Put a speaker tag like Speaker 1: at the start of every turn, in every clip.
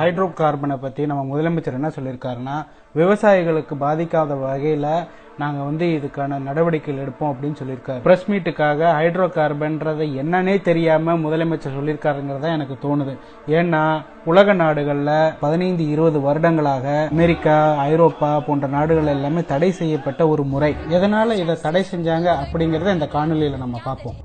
Speaker 1: Hydro கார்பனை பற்றி நம்ம முதலமைச்சர் என்ன சொல்லியிருக்காருன்னா விவசாயிகளுக்கு பாதிக்காத வகையில் நாங்கள் வந்து இதுக்கான நடவடிக்கைகள் எடுப்போம் அப்படின்னு சொல்லியிருக்காரு. ப்ரெஸ் மீட்டுக்காக ஹைட்ரோ கார்பன்றதை என்னன்னே தெரியாமல் முதலமைச்சர் சொல்லியிருக்காருங்கிறத எனக்கு தோணுது. ஏன்னா உலக நாடுகளில் பதினைந்து இருபது வருடங்களாக அமெரிக்கா ஐரோப்பா போன்ற நாடுகள் எல்லாமே தடை செய்யப்பட்ட ஒரு முறை. எதனால இதை தடை செஞ்சாங்க அப்படிங்கிறத இந்த காணொலியில் நம்ம பார்ப்போம்.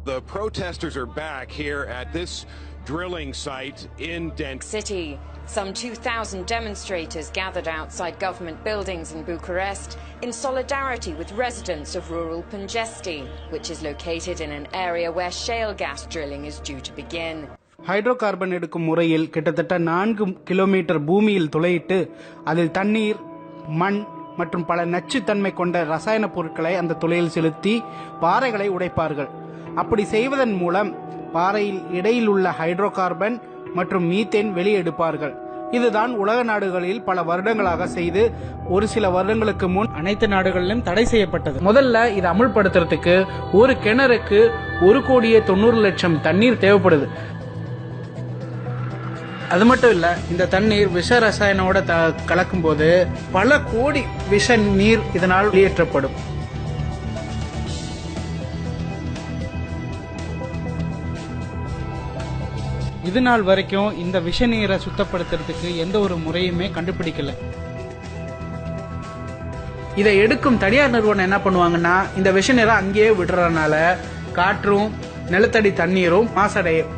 Speaker 2: Drilling site in Dent.
Speaker 3: City. Some 2,000 demonstrators gathered outside government buildings in Bucharest in solidarity with residents of rural Pangesti, which is located in an area where shale gas drilling is due to begin.
Speaker 1: Hydrocarbon எடுக்கும் முறையில் கிட்டத்தட்ட நான்கு kilometre பூமியில் துளையிட்டு அதில் தண்ணீர் மண் மற்றும் பல நச்சுத்தன்மை கொண்ட ரசாயன பொருட்களை அந்த துளையில் செலுத்தி பாறைகளை உடைப்பார்கள் அப்படி செய்வதன் மூலம் பாறையில் இடையில் உள்ள ஹைட்ரோ கார்பன் மற்றும் மீத்தேன் வெளியெடுப்பார்கள். இதுதான் உலக நாடுகளில் பல வருடங்களாக செய்து ஒரு சில வருடங்களுக்கு முன் அனைத்து நாடுகளிலும் தடை செய்யப்பட்டது. முதல்ல இதை அமுல்படுத்துறதுக்கு ஒரு கிணறுக்கு ஒரு கோடியே தொண்ணூறு லட்சம் தண்ணீர் தேவைப்படுது. அது மட்டும் இல்ல இந்த தண்ணீர் விஷ ரசாயனோட த கலக்கும் போது பல கோடி விஷ நீர் இதனால் வெளியேற்றப்படும். இது நாள் வரைக்கும் இந்த விஷ நீரை சுத்தப்படுத்துறதுக்கு எந்த ஒரு முறையுமே கண்டுபிடிக்கல. இதை எடுக்கும் தனியார் நிறுவனம் என்ன பண்ணுவாங்கன்னா இந்த விஷ நீரை அங்கேயே விடுறதுனால காற்றும் நிலத்தடி தண்ணீரும் மாசடையும்.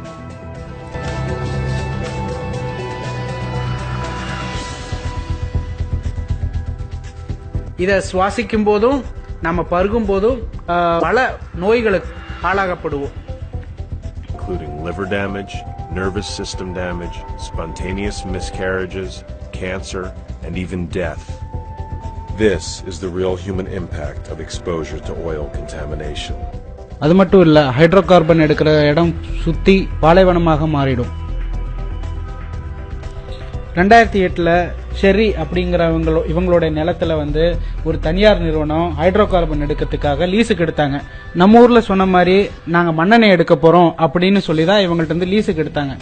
Speaker 1: இதை சுவாசிக்கும் போதும் நம்ம பருகும் போதும் பல நோய்களுக்கு ஆளாகப்படுவோம்.
Speaker 4: Including liver damage, nervous system damage, spontaneous miscarriages, cancer, and even death. This is the real human impact of exposure to oil contamination.
Speaker 1: அது மட்டும் இல்ல ஹைட்ரோ கார்பன் எடுக்கிற இடம் சுத்தி பாலைவனமாக மாறிடும் ரெண்டாயிரத்தி எட்டுல ஷெர்ரி அப்படிங்கிறவங்களோ இவங்களோட நிலத்துல வந்து ஒரு தனியார் நிறுவனம் ஹைட்ரோ கார்பன் எடுக்கிறதுக்காக லீஸுக்கு எடுத்தாங்க நம்ம ஊர்ல சொன்ன மாதிரி நாங்க மண்ணெண்ணெய் எடுக்க போறோம் அப்படின்னு சொல்லி தான் இவங்கள்ட்ட இருந்து லீஸுக்கு எடுத்தாங்க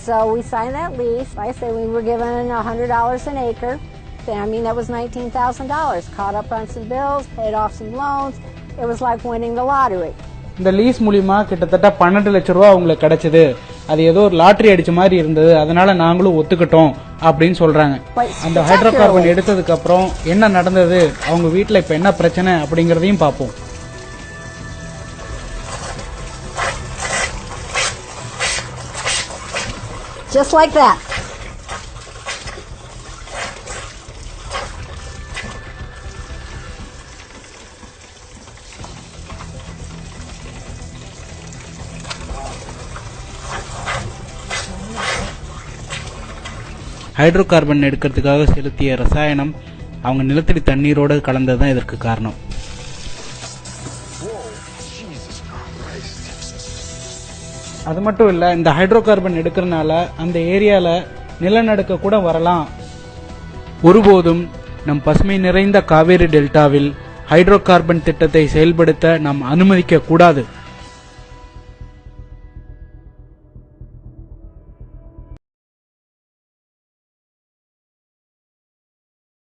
Speaker 5: So we signed that lease. I said, we were given $100 an acre. I mean, that was $19,000. Caught up on some bills, paid off some loans. It was like winning the lottery.
Speaker 1: இந்த lease மூலியமா கிட்டத்தட்ட பன்னெண்டு லட்ச ரூபா அவங்களுக்கு கிடைச்சது அது ஏதோ ஒரு லாட்டரி அடிச்ச மாதிரி இருந்தது. அதனால நாங்களும் ஒத்துக்கிட்டோம் அப்படின்னு சொல்றாங்க. அந்த ஹைட்ரோ கார்பன் எடுத்ததுக்கு அப்புறம் என்ன நடந்தது? அவங்க வீட்ல இப்ப என்ன பிரச்சனை அப்படிங்கறதையும் பார்ப்போம்.
Speaker 5: Just like that.
Speaker 1: Hydrocarbon எடுக்கிறதுக்காக செலுத்திய ரசாயனம் அவங்க நிலத்தடி தண்ணீரோடு கலந்தது தான் இதற்கு காரணம். அது மட்டும் இல்லை இந்த ஹைட்ரோ கார்பன் எடுக்கிறனால அந்த ஏரியாவில் நிலநடுக்க கூட வரலாம். ஒருபோதும் நம் பசுமை நிறைந்த காவேரி டெல்டாவில் ஹைட்ரோ கார்பன் திட்டத்தை செயல்படுத்த நாம் அனுமதிக்க கூடாது.